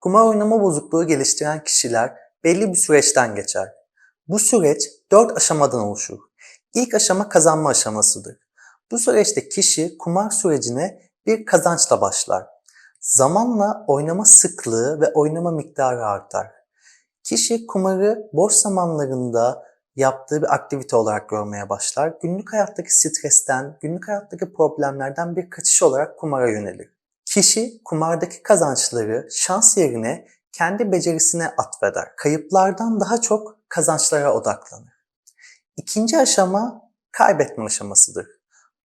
Kumar oynama bozukluğu geliştiren kişiler belli bir süreçten geçer. Bu süreç dört aşamadan oluşur. İlk aşama kazanma aşamasıdır. Bu süreçte kişi kumar sürecine bir kazançla başlar. Zamanla oynama sıklığı ve oynama miktarı artar. Kişi kumarı boş zamanlarında yaptığı bir aktivite olarak görmeye başlar. Günlük hayattaki stresten, günlük hayattaki problemlerden bir kaçış olarak kumara yönelir. Kişi kumardaki kazançları şans yerine kendi becerisine atfeder. Kayıplardan daha çok kazançlara odaklanır. İkinci aşama kaybetme aşamasıdır.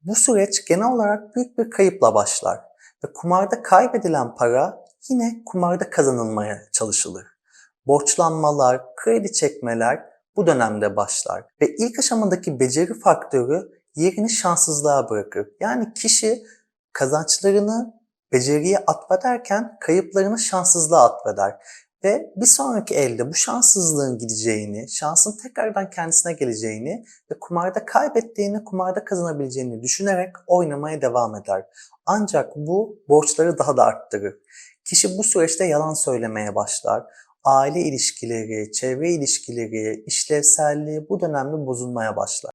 Bu süreç genel olarak büyük bir kayıpla başlar ve kumarda kaybedilen para yine kumarda kazanılmaya çalışılır. Borçlanmalar, kredi çekmeler bu dönemde başlar ve ilk aşamadaki beceri faktörü yerini şanssızlığa bırakır. Yani kişi kazançlarını beceriye atfederken kayıplarını şanssızlığa atfeder. Ve bir sonraki elde bu şanssızlığın gideceğini, şansın tekrardan kendisine geleceğini ve kumarda kaybettiğini, kumarda kazanabileceğini düşünerek oynamaya devam eder. Ancak bu borçları daha da arttırır. Kişi bu süreçte yalan söylemeye başlar. Aile ilişkileri, çevre ilişkileri, işlevselliği bu dönemde bozulmaya başlar.